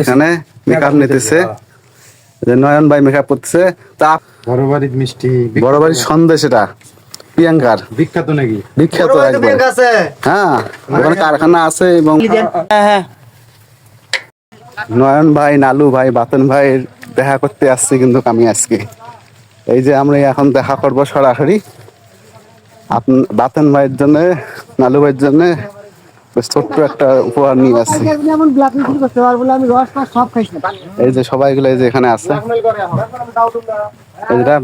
এখানে মেকআপ নিতেছে যে নয়ন ভাই মেকআপ করতেছে। তা বড় বাড়ির মিষ্টি বড় বাড়ির সন্দেশ এটা প্রিয়াঙ্কার। বিখ্যাত নাকি? বিখ্যাত একবার। হ্যাঁ ওখানে কারখানা আছে এবং নয়ন ভাই নালু ভাই বাতন ভাই দেখা করতে আসছে কিন্তু আমি আজকে। এই যে আমরা এখন দেখা করব সরাসরি। আপন- বাতন ভাইয়ের জন্য নালু ভাইয়ের জন্য। ছোট্ট একটা উপহার নিয়ে আসছি। এই যে সবাইগুলো এই যে এখানে আছে।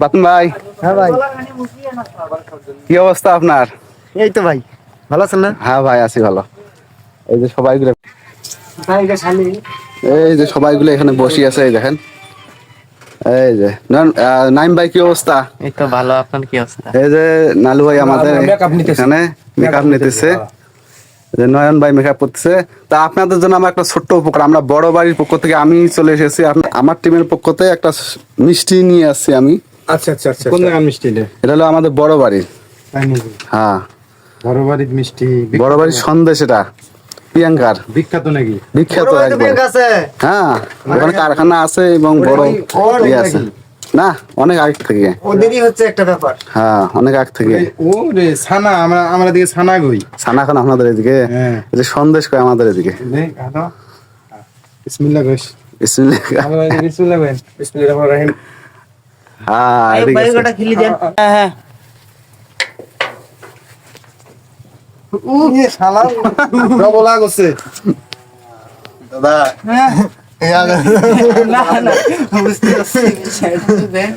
বাতন ভাই। হ্যাঁ ভাই। কি অবস্থা আপনার? এই তো ভাই। ভালো আছেন না? হ্যাঁ ভাই আছি ভালো। এই যে এটা শালি এই যে সবাইগুলো এখানে বসে আছে এই দেখেন। এই যে নাইম ভাই কি অবস্থা? এই তো ভালো আপনার কি অবস্থা? এই যে নালু ভাই আমাদের এখানে মেকআপ নিতেছে। যে নয়ন ভাই মেকআপ করতেছে। তা আপনাদের জন্য আমার একটা ছোট্ট উপকার আমরা বড় বাড়ির পক্ষ থেকে আমি চলে এসেছি আমার টিমের পক্ষ থেকে একটা মিষ্টি নিয়ে আসছি আমি। আচ্ছা আচ্ছা আচ্ছা কোন জায়গার মিষ্টি এটা? হলো আমাদের বড় বাড়ির। হ্যাঁ। বড় বাড়ির মিষ্টি বড় বাড়ির সন্দেশ এটা প্রিয়াঙ্কার। বিখ্যাত নাকি? বিখ্যাত হ্যাঁ ওখানে কারখানা আছে এবং বড় ইয়ে আছে। না অনেক আগে থেকে। ওদেরই হচ্ছে একটা ব্যাপার। হ্যাঁ অনেক আগ থেকে। ও রে ছানা আমরা আমরা দিকে ছানা গই ছানা খান আপনাদের এদিকে? হ্যাঁ। যে সন্দেশ করে আমাদের এদিকে? বিসমিল্লাহ কইস বিসমিল্লাহ। বিসমিল্লাহ কইন বিসমিল্লাহির রহমানির রহিম। হ্যাঁ এদিকে আছে। দেন। হ্যাঁ ইয়ে শালা। ডবল আগছে না না বুঝতে পারছি বিষয়টা দেন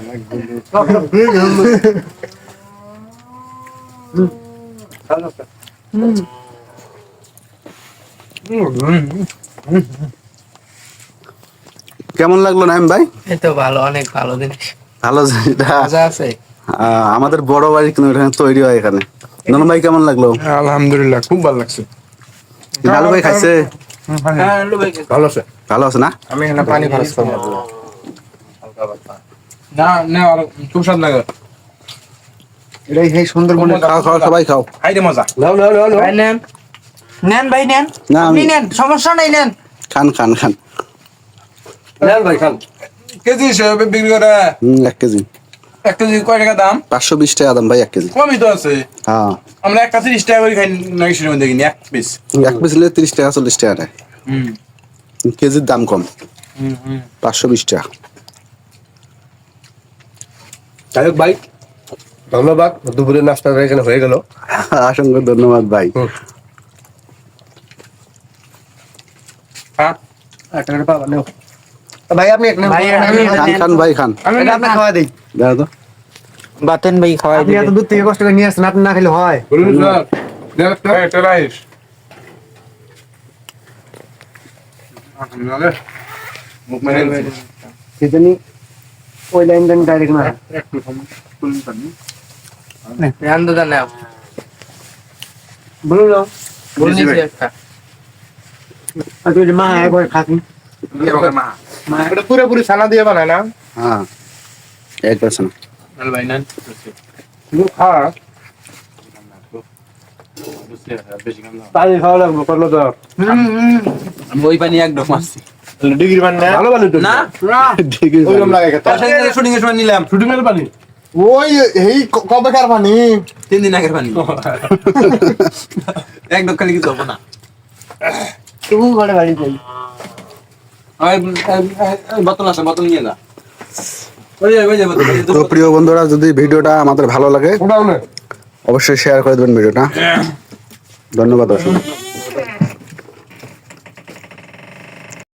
কেমন লাগল নাইম ভাই? এই তো ভালো অনেক ভালো জিনিস ভালো মজা আছে। আহ, আমাদের বড় বাড়ি কিন্তু এখানে তৈরি হয় এখানে। নন ভাই কেমন লাগল? আলহামদুলিল্লাহ খুব ভালো লাগছে। লালু ভাই খাইছে? ভালো আছে? ভালো আছে না? আমি এখানে পানি খরচ করব না না আর খুব স্বাদ লাগে। এটাই সেই সুন্দরবন খাও খাও সবাই খাও। হাইরে মজা। ভাই নেন। নেন ভাই নেন। না, আপনি আমি- নেন সমস্যা নাই নেন। খান খান খান। নেন ভাই খান। কেজি হিসেবে বিক্রি করে। হুম, এক কেজি। এক কেজি কয় টাকা দাম? পাঁচশো বিশ টাকা দাম ভাই এক কেজি। কমই তো আছে। হ্যাঁ। আমরা একটা তিরিশ টাকা করে খাই নাকি কিনি এক পিস এক পিস নিলে তিরিশ টাকা চল্লিশ টাকা নেয় হুম। কেজির দাম কম। হুম হুম। পাঁচশো বিশ টাকা। যাই হোক ভাই ধন্যবাদ। দুপুরের নাস্তাটা এখানে হয়ে গেল। অসংখ্য ধন্যবাদ ভাই। হ্যাঁ ভাই আপনি এক নাম ভাই, আমি- খান খান ভাই খান। এটা আপনি খাওয়া দেই। তো। বাতেন ভাই খাওয়াই আপনি এত দূর থেকে কষ্ট করে নিয়ে আসছেন আপনি না খেলে হয়। বলুন স্যার। একটা রাইস মুখ মেরে সেজন্যই ওই লাইনটা ডাইরেক্ট না ধ্যান দাদা নাও বলুন বলুন একটা। আর তুই মা একবার খাকি এটা পুরোপুরি ছানা দিয়ে বানায় না? হ্যাঁ। এক পার্সেন্ট ভাই নেন। লোক খা। ওই পানি একদম মারছি ডিগ্রি বান না। ভালো না। আছে ওইরকম লাগে শুটিং এর সময় নিলাম। শুটিং এর পানি? ওই এই কবে কার পানি? তিন দিন আগের পানি। একদম খালি কিছু হব না? তবু ঘরে বাড়ি যাই। বোতল আছে বোতল নিয়ে যা। তো প্রিয় বন্ধুরা যদি ভিডিওটা আমাদের ভালো লাগে অবশ্যই শেয়ার করে দেবেন ভিডিওটা। ধন্যবাদ দর্শক।